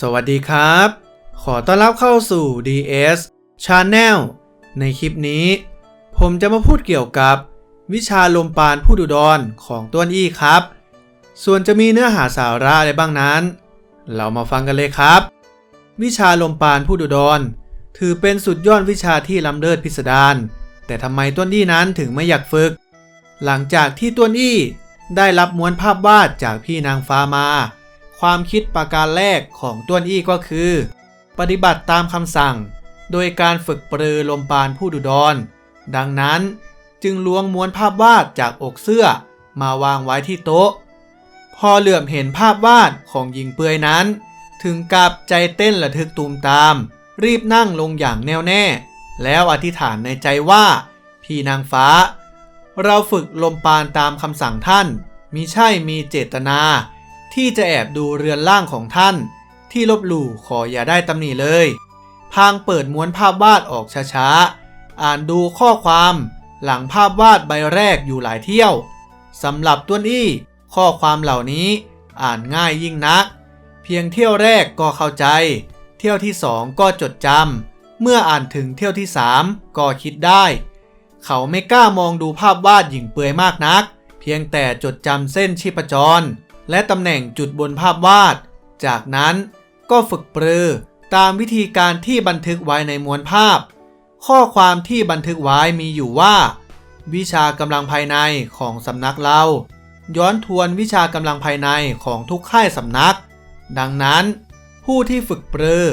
สวัสดีครับ ขอต้อนรับเข้าสู่ DS Channel ในคลิปนี้ ผมจะมาพูดเกี่ยวกับวิชาลมปานผู้ดุดรของต้นอี้ครับ ส่วนจะมีเนื้อหาสาระอะไรบ้างนั้น เรามาฟังกันเลยครับ วิชาลมปานผู้ดุดรถือเป็นสุดยอดวิชาที่ล้ำเลิศพิสดาร แต่ทำไมต้นอี้นั้นถึงไม่อยากฝึก หลังจากที่ต้นอี้ได้รับม้วนภาพวาดจากพี่นางฟ้ามา ความคิดประการแรกของต้วนอี้ก็คือ ปฏิบัติตามคำสั่ง โดยการฝึกปรือลมปานผู้ดุดรดังนั้นจึงล้วงม้วนภาพวาดจากอกเสื้อมาวางไว้ที่โต๊ะ พอเหลื่อมเห็นภาพวาดของหญิงเปือยนั้น ถึงกับใจเต้นระทึกตูมตาม รีบนั่งลงอย่างแน่วแน่ แล้วอธิษฐานในใจว่า พี่นางฟ้า เราฝึกลมปานตามคำสั่งท่านมิใช่มีเจตนา ที่จะแอบดูเรือนร่างของท่าน ที่ลบหลู่ขออย่าได้ตำหนิเลย พางเปิดม้วนภาพวาดออกช้าๆ อ่านดูข้อความ หลังภาพวาดใบแรกอยู่หลายเที่ยวสำหรับต้นอี้ข้อความเหล่านี้อ่านง่ายยิ่งนัก เพียงเที่ยวแรกก็เข้าใจ เที่ยวที่สองก็จดจำเมื่ออ่านถึงเที่ยวที่สามก็คิดได้ เขาไม่กล้ามองดูภาพวาดหญิงเปลือยมากนัก เพียงแต่จดจำเส้นชีพจร และตำแหน่งจุดบนภาพวาด จากนั้นก็ฝึกปรือตามวิธีการที่บันทึกไว้ในมวลภาพ ข้อความที่บันทึกไว้มีอยู่ว่า วิชากำลังภายในของสำนักเรา ย้อนทวนวิชากำลังภายในของทุกค่ายสำนัก ดังนั้น ผู้ที่ฝึกปรือ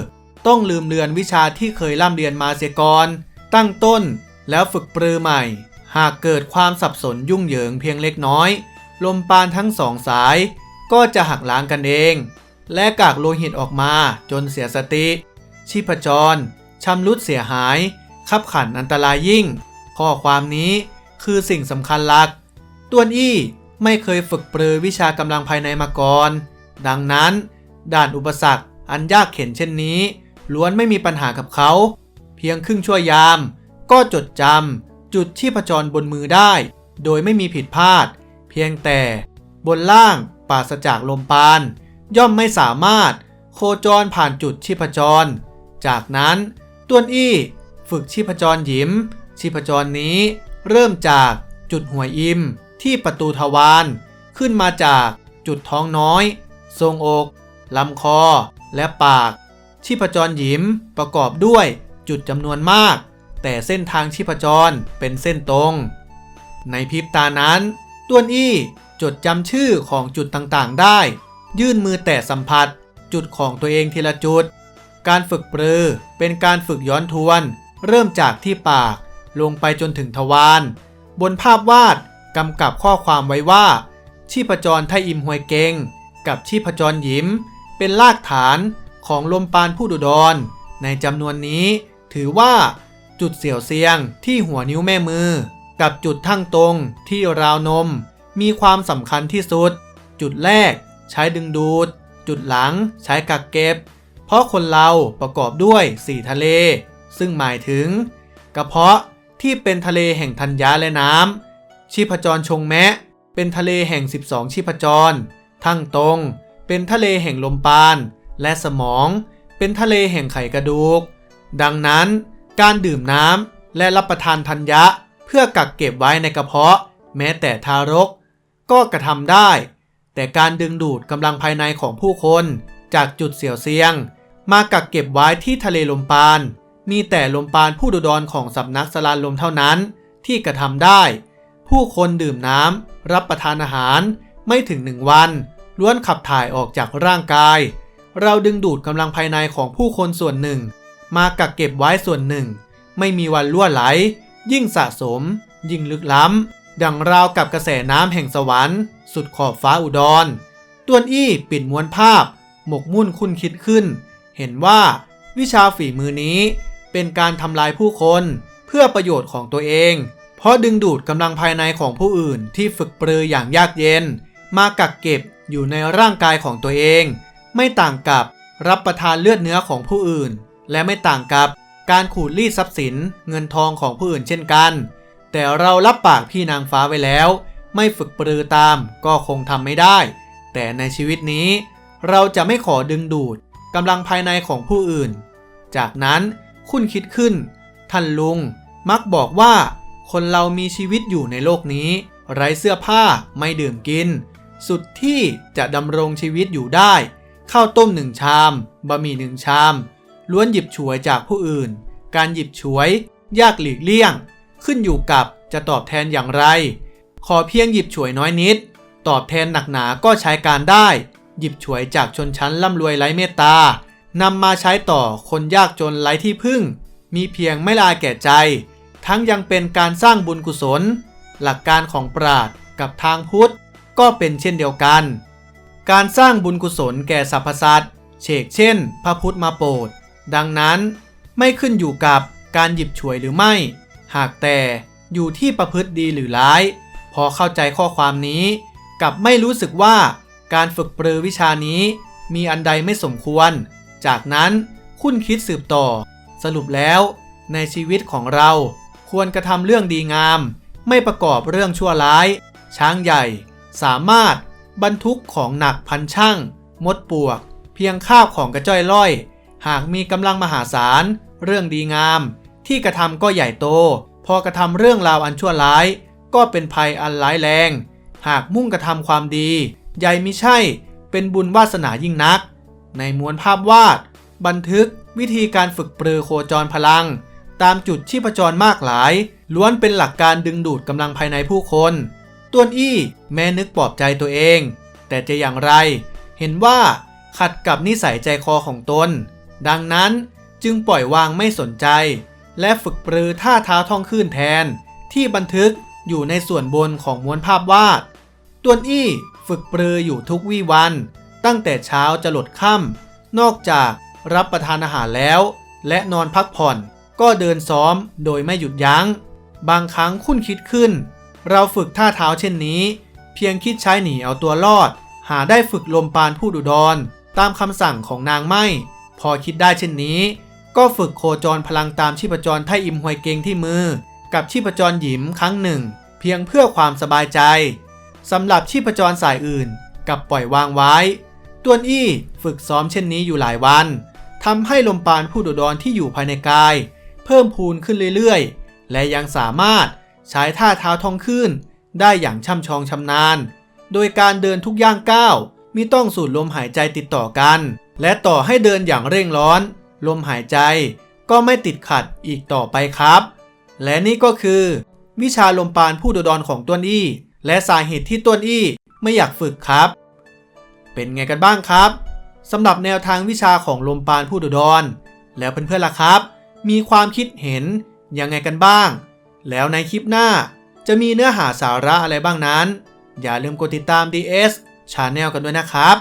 ต้องลืมเลือนวิชาที่เคยร่ำเรียนมาเสียก่อน ตั้งต้นแล้วฝึกปรือใหม่ หากเกิดความสับสนยุ่งเหยิงเพียงเล็กน้อย ลมปานทั้งสองสาย ก็จะหักล้างกันเอง และกากโลหิตออกมาจนเสียสติ ชีพจรชำรุดเสียหาย ขับขันอันตรายยิ่ง ข้อความนี้คือสิ่งสำคัญหลัก ต้วนอี้ไม่เคยฝึกปรือวิชากำลังภายในมาก่อน ดังนั้น ด่านอุปสรรคอันยากเข็นเช่นนี้ ล้วนไม่มีปัญหากับเขา เพียงครึ่งชั่วยาม ก็จดจำจุดชีพจรบนมือได้ โดยไม่มีผิดพลาด เพียงแต่บนล่าง ปราศจากลมปาน ย่อมไม่สามารถโคจรผ่านจุดชีพจร จากนั้นต้วนอี้ฝึกชีพจรหยิม ชีพจรนี้เริ่มจากจุดหัวอิมที่ประตูทวารขึ้นมาจากจุดท้องน้อย ทรงอกลำคอ และปาก ชีพจรหยิมประกอบด้วยจุดจำนวนมาก แต่เส้นทางชีพจรเป็นเส้นตรง ในพริบตานั้นต้วนอี้ จดจำชื่อของจุดต่างๆ ได้ ยื่นมือแตะสัมผัส จุดของตัวเองทีละจุด การฝึกปรือ เป็นการฝึกย้อนทวน เริ่มจากที่ปาก ลงไปจนถึงทวารบนภาพวาดกำกับข้อความไว้ว่า ชีพจรไทอิมหวยเกงกับชีพจรหยิม เป็นรากฐานของลมปานผู้ดุดร ในจำนวนนี้ ถือว่าจุดเสี่ยวเซียงที่หัวนิ้วแม่มือ กับจุดทั้งตรงที่ราวนม มีความสำคัญที่สุด จุดแรก ใช้ดึงดูด จุดหลัง ใช้กักเก็บ เพราะคนเราประกอบด้วยสี่ทะเล ซึ่งหมายถึง กระเพาะที่เป็นทะเลแห่งธัญญาและน้ำชีพจรชงแมะ เป็นทะเลแห่ง 12 ชีพจร ทั้งตรง เป็นทะเลแห่งลมปาน และสมอง เป็นทะเลแห่งไขกระดูก ดังนั้น การดื่มน้ำและรับประทานธัญญะ เพื่อกักเก็บไว้ในกระเพาะ แม้แต่ทารก ก็กระทำได้ แต่การดึงดูดกำลังภายในของผู้คนจากจุดเสี่ยวเซียง มากักเก็บไว้ที่ทะเลลมปาน มีแต่ลมปานผู้ดุดรของสำนักสลานลมเท่านั้นที่กระทำได้ ผู้คนดื่มน้ำรับประทานอาหารไม่ถึงหนึ่งวัน ล้วนขับถ่ายออกจากร่างกาย เราดึงดูดกำลังภายในของผู้คนส่วนหนึ่ง มากักเก็บไว้ส่วนหนึ่ง ไม่มีวันล่วไหล ยิ่งสะสม ยิ่งลึกล้ำ ดังราวกับกระแสน้ำแห่งสวรรค์ สุดขอบฟ้าอุดรต้วนอี้ปิดม้วนภาพ หมกมุ่นคุ้นคิดขึ้น เห็นว่าวิชาฝีมือนี้เป็นการทำลายผู้คนเพื่อประโยชน์ของตัวเอง เพราะดึงดูดกำลังภายในของผู้อื่นที่ฝึกปรืออย่างยากเย็น มากักเก็บอยู่ในร่างกายของตัวเอง ไม่ต่างกับรับประทานเลือดเนื้อของผู้อื่น และไม่ต่างกับการขูดรีดทรัพย์สินเงินทองของผู้อื่นเช่นกัน แต่เรารับปากพี่นางฟ้าไว้แล้ว ไม่ฝึกปรือตามก็คงทำไม่ได้ แต่ในชีวิตนี้ เราจะไม่ขอดึงดูดกำลังภายในของผู้อื่น จากนั้นคุณคิดขึ้น ท่านลุงมักบอกว่า คนเรามีชีวิตอยู่ในโลกนี้ ไร้เสื้อผ้าไม่ดื่มกิน สุดที่จะดำรงชีวิตอยู่ได้ข้าวต้มหนึ่งชามบะหมี่หนึ่งชาม ล้วนหยิบฉวยจากผู้อื่น การหยิบฉวย ยากหลีกเลี่ยง ขึ้นอยู่กับจะตอบแทนอย่างไร ขอเพียงหยิบฉวยน้อยนิด ตอบแทนหนักหนาก็ใช้การได้ หยิบฉวยจากชนชั้นร่ำรวยไร้เมตตานำมาใช้ต่อคนยากจนไร้ที่พึ่ง มีเพียงไม่ลาแก่ใจ ทั้งยังเป็นการสร้างบุญกุศล หลักการของปราดกับทางพุทธ ก็เป็นเช่นเดียวกัน การสร้างบุญกุศลแก่สรรพสัตว์เชกเช่น พระพุทธมาโปรดดังนั้นไม่ขึ้นอยู่กับการหยิบฉวยหรือไม่ หากแต่อยู่ที่ประพฤติดีหรือร้าย พอเข้าใจข้อความนี้กลับไม่รู้สึกว่าการฝึกปรือวิชานี้ มีอันใดไม่สมควร จากนั้นคุณคิดสืบต่อ สรุปแล้ว ในชีวิตของเราควรกระทำเรื่องดีงาม ไม่ประกอบเรื่องชั่วร้าย ช้างใหญ่ สามารถบรรทุกของหนักพันช่างมดปวก เพียงคาบของกระจ้อยล่อย หากมีกำลังมหาศาล เรื่องดีงาม ที่กระทำก็ใหญ่โต พอกระทำเรื่องราวอันชั่วร้าย ก็เป็นภัยอันร้ายแรง หากมุ่งกระทำความดี ใหญ่มิใช่ เป็นบุญวาสนายิ่งนัก ในมวลภาพวาด บันทึกวิธีการฝึกปรือโคจรพลัง ตามจุดชีพจรมากหลาย ล้วนเป็นหลักการดึงดูดกำลังภายในผู้คนต้วนอี้แม้นึกปลอบใจตัวเอง แต่จะอย่างไร เห็นว่าขัดกับนิสัยใจคอของตน ดังนั้นจึงปล่อยวางไม่สนใจ และฝึกปรือท่าเท้าท่องขึ้นแทน ที่บันทึกอยู่ในส่วนบนของม้วนภาพวาดต้วนอี้ฝึกปรืออยู่ทุกวี่วัน ตั้งแต่เช้าจะหลดค่ำนอกจากรับประทานอาหารแล้ว และนอนพักผ่อนก็เดินซ้อมโดยไม่หยุดยัง้ง บางครั้งคุ้นคิดขึ้น เราฝึกท่าเท้าเช่นนี้ เพียงคิดใช้หนีเอาตัวรอด หาได้ฝึกลมปานผู้ดุดรตามคำสั่งของนางไม่ พอคิดได้เช่นนี้ ก็ฝึกโคจรพลังตามชีพจรไทอิมหวยเกงที่มือ กับชีพจรหยิมครั้งหนึ่ง เพียงเพื่อความสบายใจสำหรับชีพจรสายอื่น กับปล่อยวางไว้ต้วนอี้ฝึกซ้อมเช่นนี้อยู่หลายวันทำให้ลมปานผู้ดุดรที่อยู่ภายในกาย เพิ่มพูนขึ้นเรื่อยๆ และยังสามารถใช้ท่าเท้าทองขึ้น ได้อย่างช่ำชองชำนาญ โดยการเดินทุกย่างก้าวมิต้องสูดลมหายใจติดต่อกัน และต่อให้เดินอย่างเร่งร้อน ลมหายใจก็ไม่ติดขัดอีกต่อไปครับ และนี่ก็คือ วิชาลมปานผู้ดุดรของต้วนอี้ และสาเหตุที่ต้วนอี้ไม่อยากฝึกครับ เป็นไงกันบ้างครับสำหรับแนวทางวิชาของลมปานผู้ดุดรแล้วเพื่อนๆล่ะครับ มีความคิดเห็นยังไงกันบ้าง แล้วในคลิปหน้าจะมีเนื้อหาสาระอะไรบ้างนั้น อย่าลืมกดติดตาม DS Channel กันด้วยนะครับ